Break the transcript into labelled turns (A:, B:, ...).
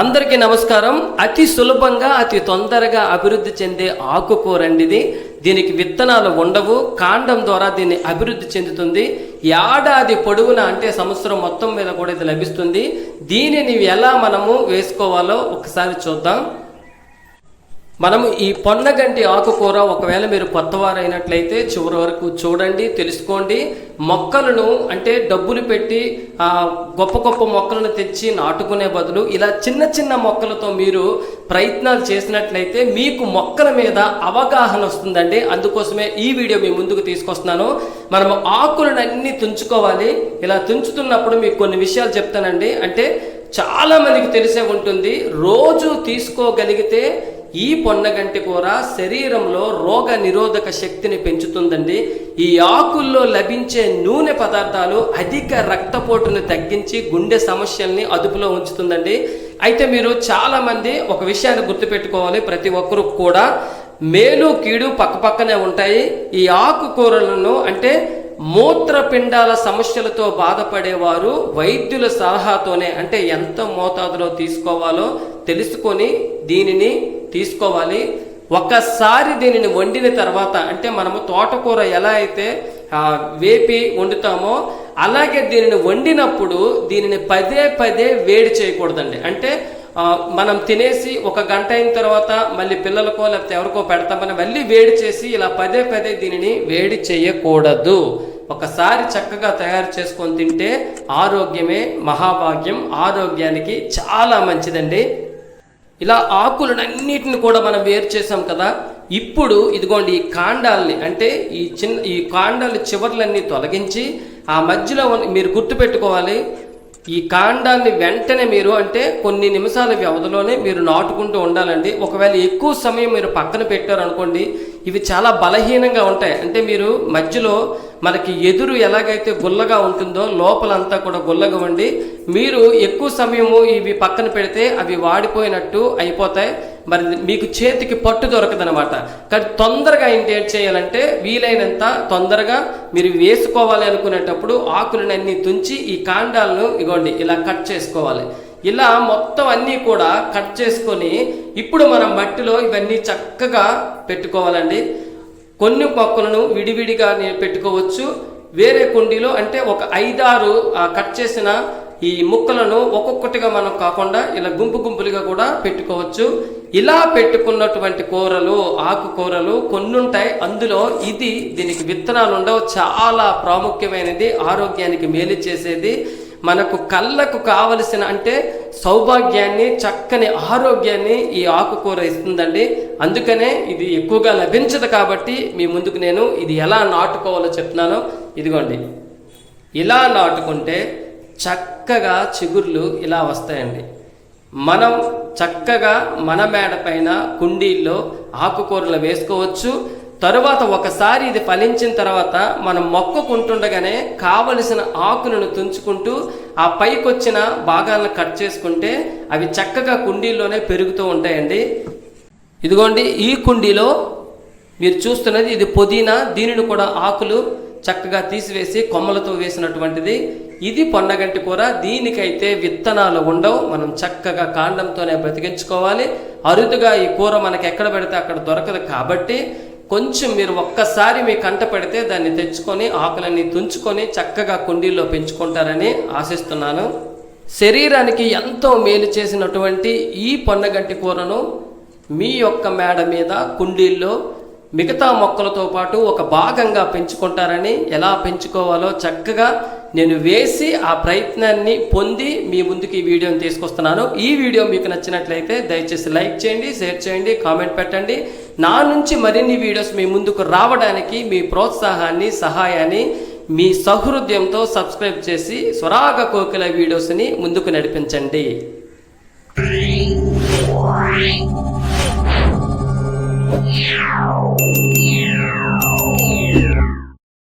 A: అందరికీ నమస్కారం. అతి సులభంగా అతి తొందరగా అభివృద్ధి చెందే ఆకుకూరండి ఇది. దీనికి విత్తనాలు ఉండవు. కాండం ద్వారా దీన్ని అభివృద్ధి చెందుతుంది. ఏడాది పొడవునా అంటే సంవత్సరం మొత్తం మీద కూడా ఇది లభిస్తుంది. దీనిని ఎలా మనము వేసుకోవాలో ఒకసారి చూద్దాం. మనము ఈ పొన్నగంటి ఆకుకూర ఒకవేళ మీరు కొత్తవారైనట్లయితే చివరి వరకు చూడండి తెలుసుకోండి. మొక్కలను అంటే డబ్బులు పెట్టి గొప్ప గొప్ప మొక్కలను తెచ్చి నాటుకునే బదులు ఇలా చిన్న చిన్న మొక్కలతో మీరు ప్రయత్నాలు చేసినట్లయితే మీకు మొక్కల మీద అవగాహన వస్తుందండి. అందుకోసమే ఈ వీడియో మీ ముందుకు తీసుకొస్తున్నాను. మనము ఆకులను అన్ని తుంచుకోవాలి. ఇలా తుంచుతున్నప్పుడు మీకు కొన్ని విషయాలు చెప్తానండి. అంటే చాలా మందికి తెలిసే ఉంటుంది. రోజు తీసుకోగలిగితే ఈ పొన్నగంటి కూర శరీరంలో రోగ నిరోధక శక్తిని పెంచుతుందండి. ఈ ఆకుల్లో లభించే నూనె పదార్థాలు అధిక రక్తపోటును తగ్గించి గుండె సమస్యల్ని అదుపులో ఉంచుతుందండి. అయితే మీరు చాలా మంది ఒక విషయాన్ని గుర్తుపెట్టుకోవాలి ప్రతి ఒక్కరు కూడా. మేలు కీడు పక్కపక్కనే ఉంటాయి. ఈ ఆకుకూరలను అంటే మూత్రపిండాల సమస్యలతో బాధపడేవారు వైద్యుల సలహాతోనే అంటే ఎంత మోతాదులో తీసుకోవాలో తెలుసుకొని దీనిని తీసుకోవాలి. ఒక్కసారి దీనిని వండిన తర్వాత అంటే మనము తోటకూర ఎలా అయితే వేపి వండుతామో అలాగే దీనిని వండినప్పుడు దీనిని పదే పదే వేడి చేయకూడదండి. అంటే మనం తినేసి ఒక గంట అయిన తర్వాత మళ్ళీ పిల్లలకో లేకపోతే ఎవరికో పెడతామని మళ్ళీ వేడి చేసి ఇలా పదే పదే దీనిని వేడి చేయకూడదు. ఒకసారి చక్కగా తయారు చేసుకొని తింటే ఆరోగ్యమే మహాభాగ్యం. ఆరోగ్యానికి చాలా మంచిదండి. ఇలా ఆకులను అన్నిటిని కూడా మనం వేరు చేసాం కదా. ఇప్పుడు ఇదిగోండి ఈ కాండాల్ని అంటే ఈ చిన్న ఈ కాండాల చివర్లన్నీ తొలగించి ఆ మధ్యలో మీరు గుర్తుపెట్టుకోవాలి. ఈ కాండాన్ని వెంటనే మీరు అంటే కొన్ని నిమిషాల వ్యవధిలోనే మీరు నాటుకుంటూ ఉండాలండి. ఒకవేళ ఎక్కువ సమయం మీరు పక్కన పెట్టారనుకోండి ఇవి చాలా బలహీనంగా ఉంటాయి. అంటే మీరు మధ్యలో మనకి ఎదురు ఎలాగైతే గుల్లగా ఉంటుందో లోపలంతా కూడా గుల్లగా ఉండి మీరు ఎక్కువ సమయము ఇవి పక్కన పెడితే అవి వాడిపోయినట్టు అయిపోతాయి. మరి మీకు చేతికి పట్టు దొరకదనమాట కానీ తొందరగా ఏంటి ఏం చేయాలంటే వీలైనంత తొందరగా మీరు వేసుకోవాలి అనుకునేటప్పుడు ఆకులను అన్ని తుంచి ఈ కాండాలను ఇగోండి ఇలా కట్ చేసుకోవాలి. ఇలా మొత్తం అన్నీ కూడా కట్ చేసుకొని ఇప్పుడు మనం మట్టిలో ఇవన్నీ చక్కగా పెట్టుకోవాలండి. కొన్ని మొక్కలను విడివిడిగా పెట్టుకోవచ్చు. వేరే కుండీలో అంటే ఒక ఐదారు కట్ చేసిన ఈ ముక్కలను ఒక్కొక్కటిగా మనం కాకుండా ఇలా గుంపు గుంపులుగా కూడా పెట్టుకోవచ్చు. ఇలా పెట్టుకున్నటువంటి కూరలు ఆకుకూరలు కొన్ని ఉంటాయి అందులో ఇది దీనికి విత్తనాలు ఉండవు చాలా ప్రాముఖ్యమైనది. ఆరోగ్యానికి మేలు చేసేది. మనకు కళ్ళకు కావలసిన అంటే సౌభాగ్యాన్ని చక్కని ఆరోగ్యాన్ని ఈ ఆకుకూర ఇస్తుందండి. అందుకనే ఇది ఎక్కువగా లభించదు కాబట్టి మీ ముందుకు నేను ఇది ఎలా నాటుకోవాలో చెప్తున్నాను. ఇదిగోండి. ఇలా నాటుకుంటే చక్కగా చిగుర్లు ఇలా వస్తాయండి. మనం చక్కగా మన మేడ పైన కుండీల్లో ఆకుకూరలు వేసుకోవచ్చు. తరువాత ఒకసారి ఇది ఫలించిన తర్వాత మనం మొక్కకుంటుండగానే కావలసిన ఆకులను తుంచుకుంటూ ఆ పైకొచ్చిన భాగాలను కట్ చేసుకుంటే అవి చక్కగా కుండీల్లోనే పెరుగుతూ ఉంటాయండి. ఇదిగోండి ఈ కుండీలో మీరు చూస్తున్నది ఇది పుదీనా దీనిని కూడా ఆకులు చక్కగా తీసివేసి కొమ్మలతో వేసినటువంటిది. ఇది పొన్నగంటి కూర దీనికైతే విత్తనాలు ఉండవు. మనం చక్కగా కాండంతోనే బ్రతికించుకోవాలి. అరుదుగా ఈ కూర మనకి ఎక్కడ పెడితే అక్కడ దొరకదు కాబట్టి కొంచెం మీరు ఒక్కసారి మీ కంట పెడితే దాన్ని తెచ్చుకొని ఆకులన్నీ తుంచుకొని చక్కగా కుండీల్లో పెంచుకుంటారని ఆశిస్తున్నాను. శరీరానికి ఎంతో మేలు చేసినటువంటి ఈ పొన్నగంటి కూరను మీ యొక్క మేడ మీద కుండీల్లో మిగతా మొక్కలతో పాటు ఒక భాగంగా పెంచుకుంటారని ఎలా పెంచుకోవాలో చక్కగా నేను వేసి ఆ ప్రయత్నాన్ని పొంది మీ ముందుకు ఈ వీడియోని తీసుకొస్తున్నాను. ఈ వీడియో మీకు నచ్చినట్లయితే దయచేసి లైక్ చేయండి షేర్ చేయండి కామెంట్ పెట్టండి. నా నుంచి మరిన్ని వీడియోస్ మీ ముందుకు రావడానికి మీ ప్రోత్సాహాన్ని సహాయాన్ని మీ సహృదయంతో సబ్స్క్రైబ్ చేసి స్వరాగ కోకిల వీడియోస్ని ముందుకు నడిపించండి
B: Yeah.